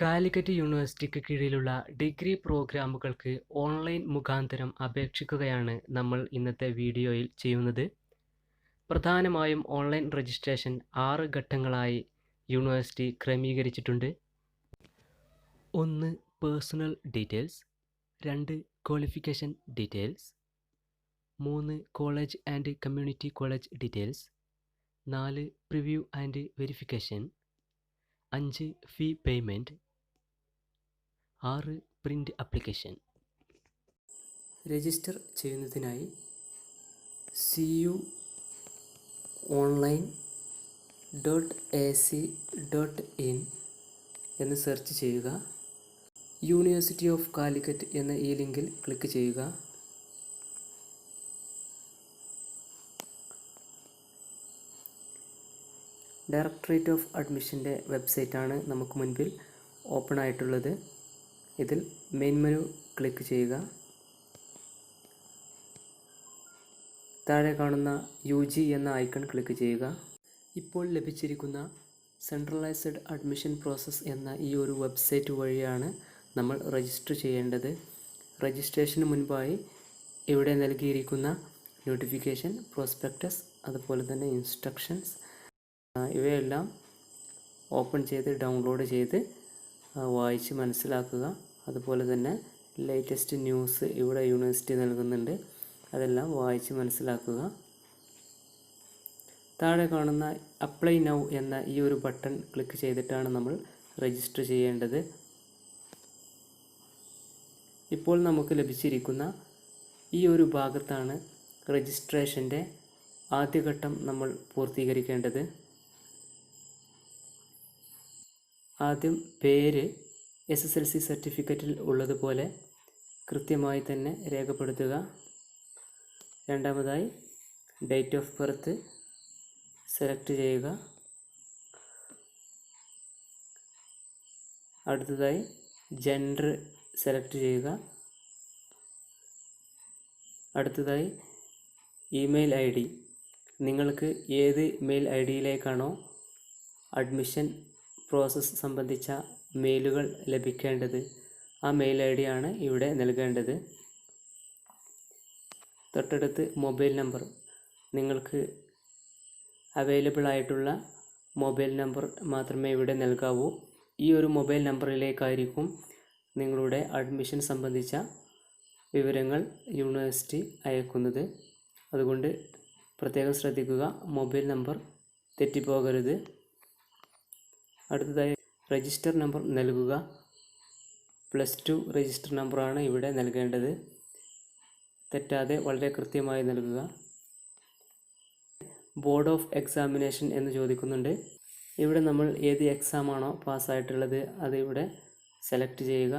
കാലിക്കറ്റ് യൂണിവേഴ്സിറ്റിക്ക് കീഴിലുള്ള degree പ്രോഗ്രാമുകൾക്ക് online മുഖാന്തരം അപേക്ഷിക്കുകയാണ് നമ്മൾ ഇന്നത്തെ വീഡിയോയിൽ ചെയ്യുന്നത്. പ്രധാനമായും ഓൺലൈൻ രജിസ്ട്രേഷൻ ആറ് ഘട്ടങ്ങളായി യൂണിവേഴ്സിറ്റി ക്രമീകരിച്ചിട്ടുണ്ട്. ഒന്ന് പേഴ്സണൽ ഡീറ്റെയിൽസ്. രണ്ട് ക്വാളിഫിക്കേഷൻ ഡീറ്റെയിൽസ്. മൂന്ന് college and community college details. നാല് പ്രിവ്യൂ ആൻഡ് വെരിഫിക്കേഷൻ. അഞ്ച് ഫീ പേയ്മെന്റ്. ആറ് പ്രിന്റ് അപ്ലിക്കേഷൻ. രജിസ്റ്റർ ചെയ്യുന്നതിനായി C U online dot A C dot in എന്ന് സെർച്ച് ചെയ്യുക. യൂണിവേഴ്സിറ്റി ഓഫ് കാലിക്കറ്റ് എന്ന ഈ ലിങ്കിൽ ക്ലിക്ക് ചെയ്യുക. ഡയറക്ടറേറ്റ് ഓഫ് അഡ്മിഷന്റെ വെബ്സൈറ്റാണ് നമുക്ക് മുൻപിൽ ഓപ്പൺ ആയിട്ടുള്ളത്. ഇതിൽ മെയിൻ മെനു ക്ലിക്ക് ചെയ്യുക. താഴെ കാണുന്ന യു ജി എന്ന ഐക്കൺ ക്ലിക്ക് ചെയ്യുക. ഇപ്പോൾ ലഭിച്ചിരിക്കുന്ന സെൻട്രലൈസ്ഡ് അഡ്മിഷൻ പ്രോസസ്സ് എന്ന ഈ ഒരു വെബ്സൈറ്റ് വഴിയാണ് നമ്മൾ രജിസ്റ്റർ ചെയ്യേണ്ടത്. രജിസ്ട്രേഷന് മുൻപായി ഇവിടെ നൽകിയിരിക്കുന്ന നോട്ടിഫിക്കേഷൻ പ്രോസ്പെക്ടസ് അതുപോലെ തന്നെ ഇൻസ്ട്രക്ഷൻസ് ഇവയെല്ലാം ഓപ്പൺ ചെയ്ത് ഡൗൺലോഡ് ചെയ്ത് വായിച്ച് മനസ്സിലാക്കുക. അതുപോലെ തന്നെ ലേറ്റസ്റ്റ് ന്യൂസ് ഇവിടെ യൂണിവേഴ്സിറ്റി നൽകുന്നുണ്ട്. അതെല്ലാം വായിച്ച് മനസ്സിലാക്കുക. താഴെ കാണുന്ന അപ്ലൈ നൗ എന്ന ഈ ഒരു ബട്ടൺ ക്ലിക്ക് ചെയ്തിട്ടാണ് നമ്മൾ രജിസ്റ്റർ ചെയ്യേണ്ടത്. ഇപ്പോൾ നമുക്ക് ലഭിച്ചിരിക്കുന്ന ഈ ഒരു ഭാഗത്താണ് രജിസ്ട്രേഷന്റെ ആദ്യഘട്ടം നമ്മൾ പൂർത്തീകരിക്കേണ്ടത്. ആദ്യം പേര് എസ് എസ് എൽ സി സർട്ടിഫിക്കറ്റിൽ ഉള്ളതുപോലെ കൃത്യമായി തന്നെ രേഖപ്പെടുത്തുക. രണ്ടാമതായി ഡേറ്റ് ഓഫ് ബർത്ത് സെലക്ട് ചെയ്യുക. അടുത്തതായി ജെൻഡർ സെലക്ട് ചെയ്യുക. അടുത്തതായി ഇമെയിൽ ഐ ഡി നിങ്ങൾക്ക് ഏത് മെയിൽ ഐ ഡിയിലേക്കാണോ അഡ്മിഷൻ പ്രോസസ്സ് സംബന്ധിച്ച മെയിലുകൾ ലഭിക്കേണ്ടത്. ആ മെയിൽ ഐ ഡിയാണ് ഇവിടെ നൽകേണ്ടത്. തൊട്ടടുത്ത് മൊബൈൽ നമ്പർ. നിങ്ങൾക്ക് അവൈലബിൾ ആയിട്ടുള്ള മൊബൈൽ നമ്പർ മാത്രമേ ഇവിടെ നൽകാവൂ. ഈ ഒരു മൊബൈൽ നമ്പറിലേക്കായിരിക്കും നിങ്ങളുടെ അഡ്മിഷൻ സംബന്ധിച്ച വിവരങ്ങൾ യൂണിവേഴ്സിറ്റി അയക്കുന്നത്. അതുകൊണ്ട് പ്രത്യേകം ശ്രദ്ധിക്കുക മൊബൈൽ നമ്പർ തെറ്റിപ്പോകരുത്. അടുത്തതായി രജിസ്റ്റർ നമ്പർ നൽകുക. പ്ലസ് ടു രജിസ്റ്റർ നമ്പറാണ് ഇവിടെ നൽകേണ്ടത്. തെറ്റാതെ വളരെ കൃത്യമായി നൽകുക. ബോർഡ് ഓഫ് എക്സാമിനേഷൻ എന്ന് ചോദിക്കുന്നുണ്ട്. ഇവിടെ നമ്മൾ ഏത് എക്സാമാണോ പാസ്സായിട്ടുള്ളത് അത് ഇവിടെ സെലക്ട് ചെയ്യുക.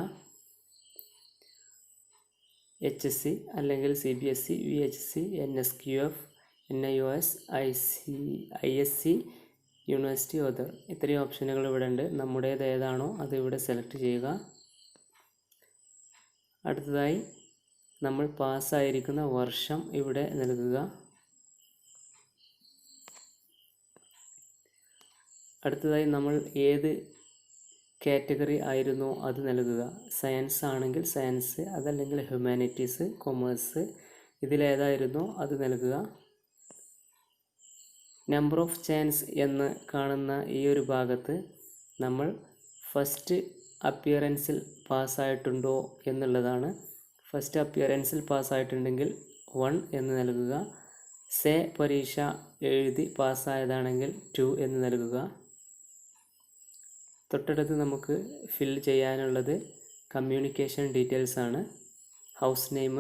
എച്ച് എസ് സി അല്ലെങ്കിൽ C B S C V H C N S Q F N I O S I C I S C university other ഇത്രയും ഓപ്ഷനുകൾ ഇവിടെ ഉണ്ട്. നമ്മുടേത് ഏതാണോ അത് ഇവിടെ സെലക്ട് ചെയ്യുക. അടുത്തതായി നമ്മൾ പാസ്സായിരിക്കുന്ന വർഷം ഇവിടെ നൽകുക. അടുത്തതായി നമ്മൾ ഏത് കാറ്റഗറി ആയിരുന്നു അത് നൽകുക. സയൻസ് ആണെങ്കിൽ സയൻസ് അതല്ലെങ്കിൽ ഹ്യൂമാനിറ്റീസ് കൊമേഴ്സ് ഇതിലേതായിരുന്നു അത് നൽകുക. നമ്പർ ഓഫ് ചാൻസ് എന്ന് കാണുന്ന ഈ ഒരു ഭാഗത്ത് നമ്മൾ ഫസ്റ്റ് അപ്പിയറൻസിൽ പാസ്സായിട്ടുണ്ടോ എന്നുള്ളതാണ്. ഫസ്റ്റ് അപ്പിയറൻസിൽ പാസ്സായിട്ടുണ്ടെങ്കിൽ വൺ എന്ന് നൽകുക. സേ പരീക്ഷ എഴുതി പാസ്സായതാണെങ്കിൽ ടു എന്ന് നൽകുക. തൊട്ടടുത്ത് നമുക്ക് ഫിൽ ചെയ്യാനുള്ളത് കമ്മ്യൂണിക്കേഷൻ ഡീറ്റെയിൽസ് ആണ്. ഹൗസ് നെയിം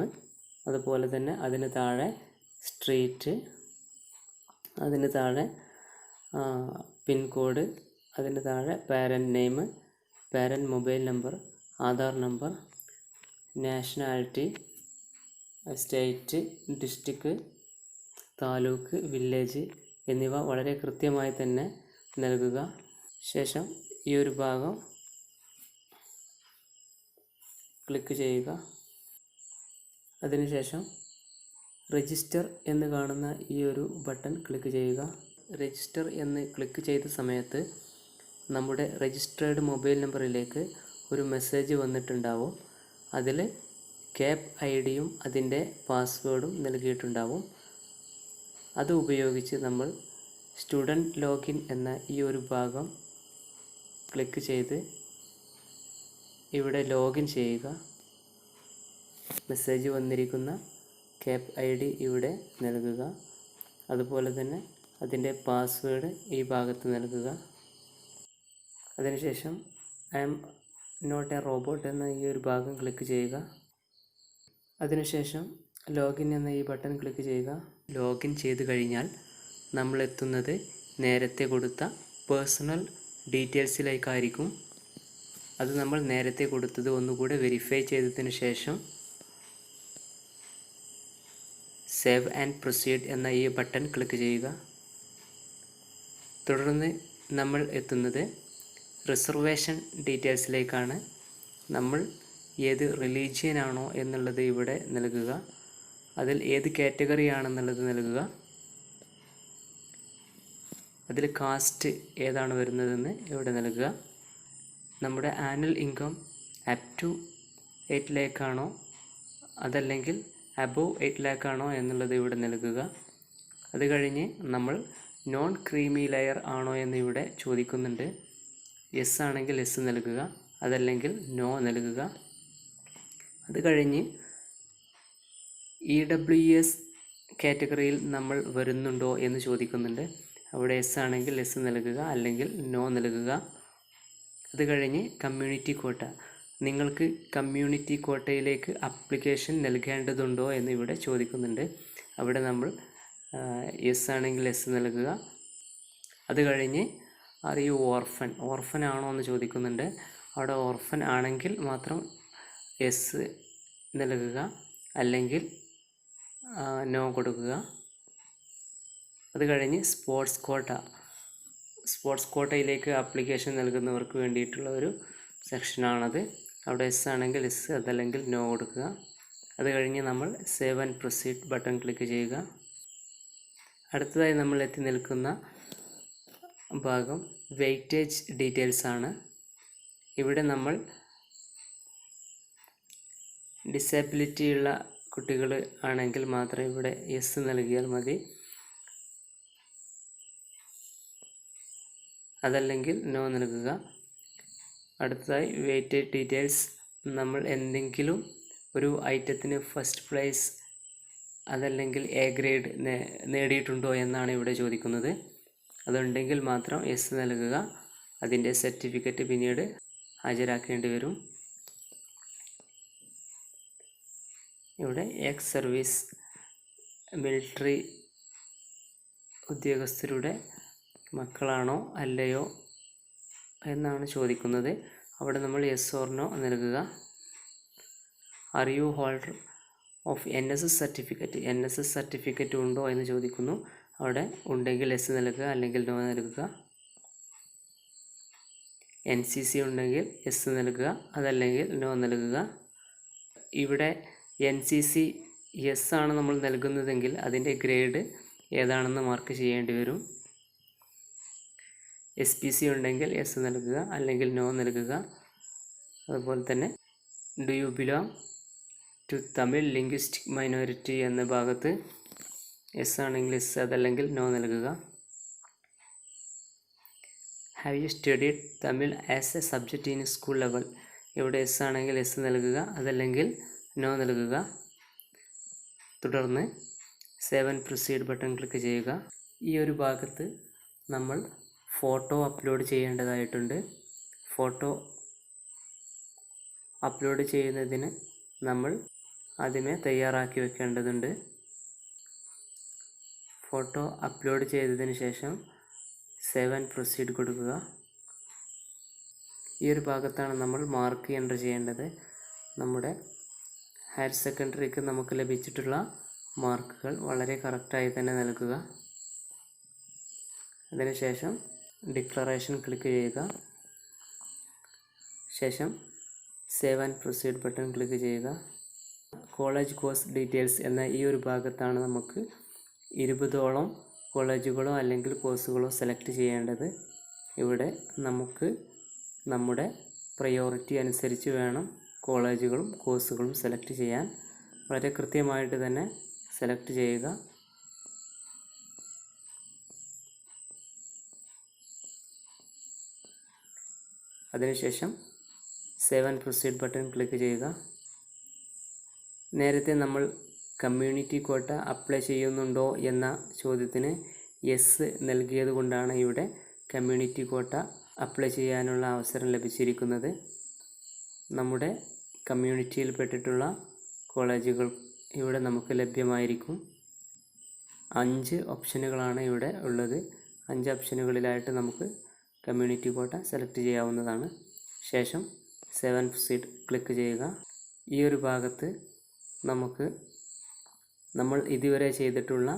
അതുപോലെ തന്നെ അതിന് താഴെ സ്ട്രീറ്റ് അതിന് താഴെ പിൻകോഡ് അതിന് താഴെ parent name parent mobile number Aadhaar number nationality state district taluk village എന്നിവ വളരെ കൃത്യമായി തന്നെ നൽകുക. ശേഷം ഈ ഒരു ഭാഗം ക്ലിക്ക് ചെയ്യുക. അതിനുശേഷം രജിസ്റ്റർ എന്ന് കാണുന്ന ഈ ഒരു ബട്ടൺ ക്ലിക്ക് ചെയ്യുക. രജിസ്റ്റർ എന്ന് ക്ലിക്ക് ചെയ്ത സമയത്ത് നമ്മുടെ രജിസ്റ്റേർഡ് മൊബൈൽ നമ്പറിലേക്ക് ഒരു മെസ്സേജ് വന്നിട്ടുണ്ടാവും. അതിൽ ക്യാപ് ഐ ഡിയും അതിന്റെ പാസ്വേഡും നൽകിയിട്ടുണ്ടാവും. അത് ഉപയോഗിച്ച് നമ്മൾ സ്റ്റുഡന്റ് ലോഗിൻ എന്ന ഈ ഒരു ഭാഗം ക്ലിക്ക് ചെയ്ത് ഇവിടെ ലോഗിൻ ചെയ്യുക. മെസ്സേജ് വന്നിരിക്കുന്ന ക്യാപ് ഐ ഡി ഇവിടെ നൽകുക. അതുപോലെ തന്നെ അതിന്റെ പാസ്വേഡ് ഈ ഭാഗത്ത് നൽകുക. അതിനുശേഷം I am not a robot എന്ന ഈ ഒരു ഭാഗം ക്ലിക്ക് ചെയ്യുക. അതിനുശേഷം ലോഗിൻ എന്ന ഈ ബട്ടൺ ക്ലിക്ക് ചെയ്യുക. ലോഗിൻ ചെയ്ത് കഴിഞ്ഞാൽ നമ്മൾ എത്തുന്നത് നേരത്തെ കൊടുത്ത പേഴ്സണൽ ഡീറ്റെയിൽസിലേക്കായിരിക്കും. അത് നമ്മൾ നേരത്തെ കൊടുത്തത് ഒന്നുകൂടെ വെരിഫൈ ചെയ്തതിന് ശേഷം സേവ് ആൻഡ് പ്രൊസീഡ് എന്ന ഈ ബട്ടൺ ക്ലിക്ക് ചെയ്യുക. തുടർന്ന് നമ്മൾ എത്തുന്നത് റിസർവേഷൻ ഡീറ്റെയിൽസിലേക്കാണ്. നമ്മൾ ഏത് റിലീജിയനാണോ എന്നുള്ളത് ഇവിടെ നൽകുക. അതിൽ ഏത് കാറ്റഗറി ആണെന്നുള്ളത് നൽകുക. അതിൽ കാസ്റ്റ് ഏതാണ് വരുന്നതെന്ന് ഇവിടെ നൽകുക. നമ്മുടെ annual income up to eight ലേക്കാണോ? അതല്ലെങ്കിൽ അബോവ് എയ്റ്റ് ലാക്ക് ആണോ എന്നുള്ളത് ഇവിടെ നൽകുക. അത് കഴിഞ്ഞ് നമ്മൾ നോൺ ക്രീമി ലെയർ ആണോ എന്ന് ഇവിടെ ചോദിക്കുന്നുണ്ട്. എസ് ആണെങ്കിൽ എസ് നൽകുക. അതല്ലെങ്കിൽ നോ നൽകുക. അത് കഴിഞ്ഞ് ഇ ഡബ്ല്യു എസ് കാറ്റഗറിയിൽ നമ്മൾ വരുന്നുണ്ടോ എന്ന് ചോദിക്കുന്നുണ്ട്. അവിടെ എസ് ആണെങ്കിൽ എസ് നൽകുക. അല്ലെങ്കിൽ നോ നൽകുക. അത് കഴിഞ്ഞ് കമ്മ്യൂണിറ്റി കോട്ട നിങ്ങൾക്ക് കമ്മ്യൂണിറ്റി കോട്ടയിലേക്ക് അപ്ലിക്കേഷൻ നൽകേണ്ടതുണ്ടോ എന്ന് ഇവിടെ ചോദിക്കുന്നുണ്ട്. അവിടെ നമ്മൾ എസ് ആണെങ്കിൽ എസ് നൽകുക. അത് കഴിഞ്ഞ് ആർ യു ഓർഫൻ ഓർഫൻ ആണോ എന്ന് ചോദിക്കുന്നുണ്ട്. അവിടെ ഓർഫൻ ആണെങ്കിൽ മാത്രം എസ് നൽകുക. അല്ലെങ്കിൽ നോ കൊടുക്കുക. അത് കഴിഞ്ഞ് സ്പോർട്സ് കോട്ട സ്പോർട്സ് കോട്ടയിലേക്ക് ആപ്ലിക്കേഷൻ നൽകുന്നവർക്ക് വേണ്ടിയിട്ടുള്ള ഒരു സെക്ഷനാണത് അവിടെ എസ് ആണെങ്കിൽ എസ് അതല്ലെങ്കിൽ നോ കൊടുക്കുക. അത് കഴിഞ്ഞ് നമ്മൾ save and proceed button click ചെയ്യുക. അടുത്തതായി നമ്മൾ എത്തി നിൽക്കുന്ന ഭാഗം വെയിറ്റേജ് ഡീറ്റെയിൽസ് ആണ്. ഇവിടെ നമ്മൾ ഡിസബിലിറ്റിയുള്ള കുട്ടികൾ ആണെങ്കിൽ മാത്രം ഇവിടെ എസ് നൽകിയാൽ മതി. അതല്ലെങ്കിൽ നോ നൽകുക. അടുത്തതായി വെയിറ്റ് ഡീറ്റെയിൽസ് നമ്മൾ എന്തെങ്കിലും ഒരു ഐറ്റത്തിന് ഫസ്റ്റ് പ്രൈസ് അതല്ലെങ്കിൽ എ ഗ്രേഡ് നേടിയിട്ടുണ്ടോ എന്നാണ് ഇവിടെ ചോദിക്കുന്നത്. അതുണ്ടെങ്കിൽ മാത്രം എസ് നൽകുക. അതിന്റെ സർട്ടിഫിക്കറ്റ് പിന്നീട് ഹാജരാക്കേണ്ടി വരും. ഇവിടെ എക്സ് സർവീസ് മിലിറ്ററി ഉദ്യോഗസ്ഥരുടെ മക്കളാണോ അല്ലയോ എന്നാണ് ചോദിക്കുന്നത്. അവിടെ നമ്മൾ യെസ് ഓർ നോ നൽകുക. Are you holder of N S S certificate N S S certificate ഉണ്ടോ എന്ന് ചോദിക്കുന്നു. അവിടെ ഉണ്ടെങ്കിൽ എസ് നൽകുക അല്ലെങ്കിൽ നോ നൽകുക. എൻ സി സി ഉണ്ടെങ്കിൽ എസ് നൽകുക അതല്ലെങ്കിൽ നോ നൽകുക. ഇവിടെ എൻ സി സി എസ് ആണ് നമ്മൾ നൽകുന്നതെങ്കിൽ അതിന്റെ ഗ്രേഡ് ഏതാണെന്ന് മാർക്ക് ചെയ്യേണ്ടി വരും. എസ് പി സി ഉണ്ടെങ്കിൽ എസ് നൽകുക അല്ലെങ്കിൽ നോ നൽകുക. അതുപോലെ തന്നെ do you belong to Tamil linguistic minority എന്ന ഭാഗത്ത് എസ് ആണെങ്കിൽ എസ് അതല്ലെങ്കിൽ നോ നൽകുക. Have you studied Tamil as a subject in school level ഇവിടെ എസ് ആണെങ്കിൽ എസ് നൽകുക അതല്ലെങ്കിൽ നോ നൽകുക. തുടർന്ന് സെവൻ പ്രൊസീഡ് ബട്ടൺ ക്ലിക്ക് ചെയ്യുക. ഈ ഒരു ഭാഗത്ത് നമ്മൾ ഫോട്ടോ അപ്ലോഡ് ചെയ്യേണ്ടതായിട്ടുണ്ട്. ഫോട്ടോ അപ്ലോഡ് ചെയ്യുന്നതിന് നമ്മൾ ആദ്യമേ തയ്യാറാക്കി വെക്കേണ്ടതുണ്ട്. ഫോട്ടോ അപ്ലോഡ് ചെയ്തതിന് ശേഷം സെവൻ പ്രൊസീഡ് കൊടുക്കുക. ഈ ഒരു ഭാഗത്താണ് നമ്മൾ മാർക്ക് എന്റർ ചെയ്യേണ്ടത്. നമ്മുടെ ഹയർ സെക്കൻഡറിക്ക് നമുക്ക് ലഭിച്ചിട്ടുള്ള മാർക്കുകൾ വളരെ കറക്റ്റായി തന്നെ നൽകുക. അതിനുശേഷം ഡിക്ലറേഷൻ ക്ലിക്ക് ചെയ്യുക. ശേഷം save and proceed button click ചെയ്യുക. കോളേജ് കോഴ്സ് ഡീറ്റെയിൽസ് എന്ന ഈ ഒരു ഭാഗത്താണ് നമുക്ക് ഇരുപതോളം കോളേജുകളോ അല്ലെങ്കിൽ കോഴ്സുകളോ സെലക്ട് ചെയ്യേണ്ടത്. ഇവിടെ നമുക്ക് നമ്മുടെ പ്രയോറിറ്റി അനുസരിച്ച് വേണം കോളേജുകളും കോഴ്സുകളും സെലക്ട് ചെയ്യാൻ. വളരെ കൃത്യമായിട്ട് തന്നെ സെലക്ട് ചെയ്യുക. അതിനുശേഷം save and proceed button click ചെയ്യുക. നേരത്തെ നമ്മൾ കമ്മ്യൂണിറ്റി കോട്ട അപ്ലൈ ചെയ്യുന്നുണ്ടോ എന്ന ചോദ്യത്തിന് യെസ് നൽകിയത് കൊണ്ടാണ് ഇവിടെ കമ്മ്യൂണിറ്റി കോട്ട അപ്ലൈ ചെയ്യാനുള്ള അവസരം ലഭിച്ചിരിക്കുന്നത്. നമ്മുടെ കമ്മ്യൂണിറ്റിയിൽ പെട്ടിട്ടുള്ള കോളേജുകൾ ഇവിടെ നമുക്ക് ലഭ്യമായിരിക്കും. അഞ്ച് ഓപ്ഷനുകളാണ് ഇവിടെ ഉള്ളത്. അഞ്ച് ഓപ്ഷനുകളിലായിട്ട് നമുക്ക് കമ്മ്യൂണിറ്റി കോട്ട സെലക്ട് ചെയ്യാവുന്നതാണ്. ശേഷം സെവൻ സീറ്റ് ക്ലിക്ക് ചെയ്യുക. ഈ ഒരു ഭാഗത്ത് നമുക്ക് നമ്മൾ ഇതുവരെ ചെയ്തിട്ടുള്ള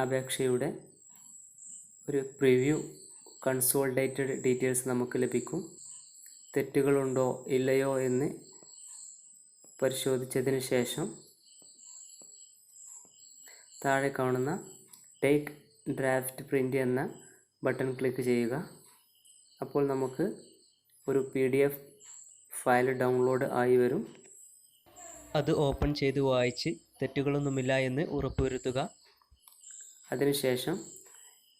അപേക്ഷയുടെ ഒരു പ്രിവ്യൂ കൺസോൾഡേറ്റഡ് ഡീറ്റെയിൽസ് നമുക്ക് ലഭിക്കും. തെറ്റുകളുണ്ടോ ഇല്ലയോ എന്ന് പരിശോധിച്ചതിന് ശേഷം താഴെ കാണുന്ന ടേക്ക് ഡ്രാഫ്റ്റ് പ്രിന്റ് എന്ന ബട്ടൺ ക്ലിക്ക് ചെയ്യുക. അപ്പോൾ നമുക്ക് ഒരു P D F file download ആയി വരും. അത് ഓപ്പൺ ചെയ്ത് വായിച്ച് തെറ്റുകളൊന്നുമില്ല എന്ന് ഉറപ്പുവരുത്തുക. അതിനുശേഷം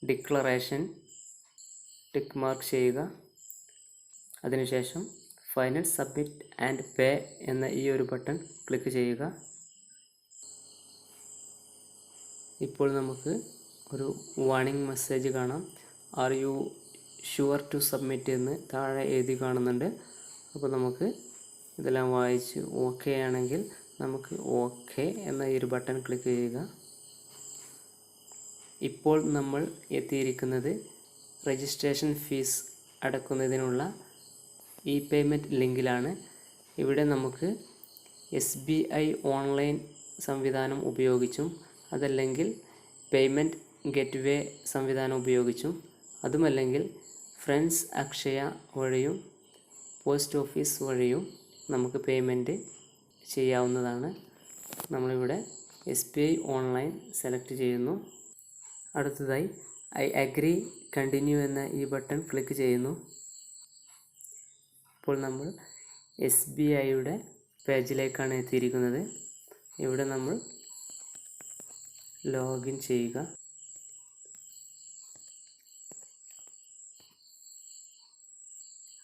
ഡിക്ലറേഷൻ ടിക്ക് മാർക്ക് ചെയ്യുക. അതിനുശേഷം ഫൈനൽ സബ്മിറ്റ് ആൻഡ് പേ എന്ന ഈ ഒരു ബട്ടൺ ക്ലിക്ക് ചെയ്യുക. ഇപ്പോൾ നമുക്ക് ഒരു വാണിംഗ് മെസ്സേജ് കാണാം. Are you sure to submit എന്ന് താഴെ എഴുതി കാണുന്നുണ്ട്. അപ്പോൾ നമുക്ക് ഇതെല്ലാം വായിച്ച് ഓക്കെ ആണെങ്കിൽ നമുക്ക് ഓക്കെ എന്ന ഈ ഒരു ബട്ടൺ ക്ലിക്ക് ചെയ്യുക. ഇപ്പോൾ നമ്മൾ എത്തിയിരിക്കുന്നത് രജിസ്ട്രേഷൻ ഫീസ് അടക്കുന്നതിനുള്ള ഇ പേയ്മെന്റ് ലിങ്കിലാണ്. ഇവിടെ നമുക്ക് എസ് ബി ഐ ഓൺലൈൻ സംവിധാനം ഉപയോഗിച്ചും അതല്ലെങ്കിൽ പേയ്മെന്റ് ഗെറ്റ് വേ സംവിധാനം ഉപയോഗിച്ചും. അതുമല്ലെങ്കിൽ ഫ്രണ്ട്സ് അക്ഷയ വഴിയും പോസ്റ്റ് ഓഫീസ് വഴിയും നമുക്ക് പേയ്മെന്റ് ചെയ്യാവുന്നതാണ്. നമ്മളിവിടെ S B I online select ചെയ്യുന്നു. അടുത്തതായി ഐ അഗ്രി കണ്ടിന്യൂ എന്ന ഈ ബട്ടൺ ക്ലിക്ക് ചെയ്യുന്നു. ഇപ്പോൾ നമ്മൾ എസ് ബി ഐയുടെ പേജിലേക്കാണ് എത്തിയിരിക്കുന്നത്. ഇവിടെ നമ്മൾ ലോഗിൻ ചെയ്യുക.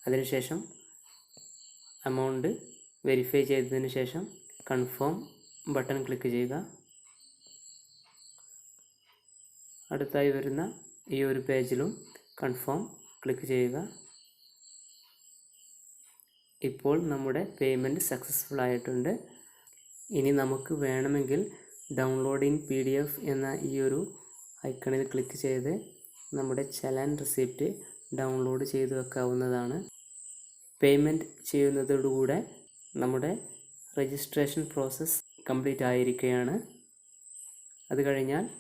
അതിനുശേഷം എമൗണ്ട് വെരിഫൈ ചെയ്തതിന് ശേഷം കൺഫേം ബട്ടൺ ക്ലിക്ക് ചെയ്യുക. അടുത്തായി വരുന്ന ഈ ഒരു പേജിലും കൺഫേം ക്ലിക്ക് ചെയ്യുക. ഇപ്പോൾ നമ്മുടെ പേയ്മെന്റ് സക്സസ്ഫുൾ ആയിട്ടുണ്ട്. ഇനി നമുക്ക് വേണമെങ്കിൽ ഡൗൺലോഡിങ് പി ഡി എഫ് എന്ന ഈ ഒരു ഐക്കണിൽ ക്ലിക്ക് ചെയ്ത് നമ്മുടെ ചലാൻ റെസിപ്റ്റ് ഡൗൺലോഡ് ചെയ്ത് വെക്കാവുന്നതാണ്. പേയ്മെന്റ് ചെയ്യുന്നതോടുകൂടെ നമ്മുടെ രജിസ്ട്രേഷൻ പ്രോസസ്സ് കംപ്ലീറ്റ് ആയിരിക്കുകയാണ്. അത് കഴിഞ്ഞാൽ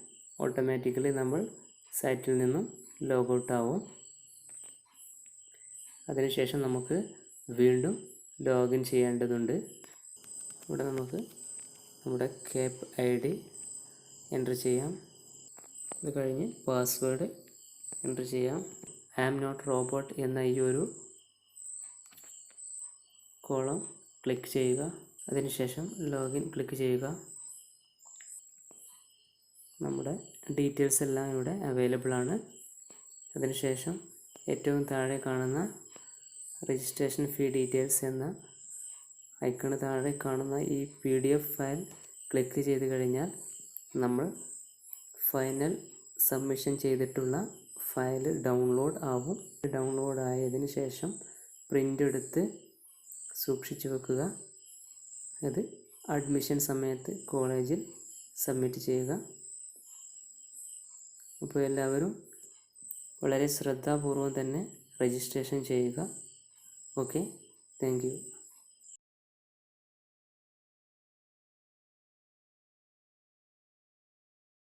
ഓട്ടോമാറ്റിക്കലി നമ്മൾ സൈറ്റിൽ നിന്നും ലോഗൗട്ട് ആവും. അതിനുശേഷം നമുക്ക് വീണ്ടും ലോഗിൻ ചെയ്യേണ്ടതുണ്ട്. ഇവിടെ നമുക്ക് നമ്മുടെ കേപ്പ് ഐ ഡി എന്റർ ചെയ്യാം. അത് കഴിഞ്ഞ് പാസ്വേഡ് എന്റർ ചെയ്യാം. ഐ ആം നോട്ട് റോബോട്ട് എന്ന ഈ ഒരു കോളം ക്ലിക്ക് ചെയ്യുക. അതിനുശേഷം ലോഗിൻ ക്ലിക്ക് ചെയ്യുക. നമ്മുടെ ഡീറ്റെയിൽസ് എല്ലാം ഇവിടെ അവൈലബിൾ ആണ്. അതിനുശേഷം ഏറ്റവും താഴെ കാണുന്ന രജിസ്ട്രേഷൻ ഫീ ഡീറ്റെയിൽസ് എന്ന ഐക്കണ് താഴെ കാണുന്ന ഈ P D F file click ചെയ്ത് കഴിഞ്ഞാൽ നമ്മൾ ഫൈനൽ സബ്മിഷൻ ചെയ്തിട്ടുള്ള ഫയൽ ഡൗൺലോഡ് ആവും. ഡൗൺലോഡ് ആയതിനു ശേഷം പ്രിന്റ് എടുത്ത് സൂക്ഷിച്ചു വെക്കുക. അത് അഡ്മിഷൻ സമയത്ത് കോളേജിൽ സബ്മിറ്റ് ചെയ്യുക. അപ്പോൾ എല്ലാവരും വളരെ ശ്രദ്ധാപൂർവം തന്നെ രജിസ്ട്രേഷൻ ചെയ്യുക. Okay thank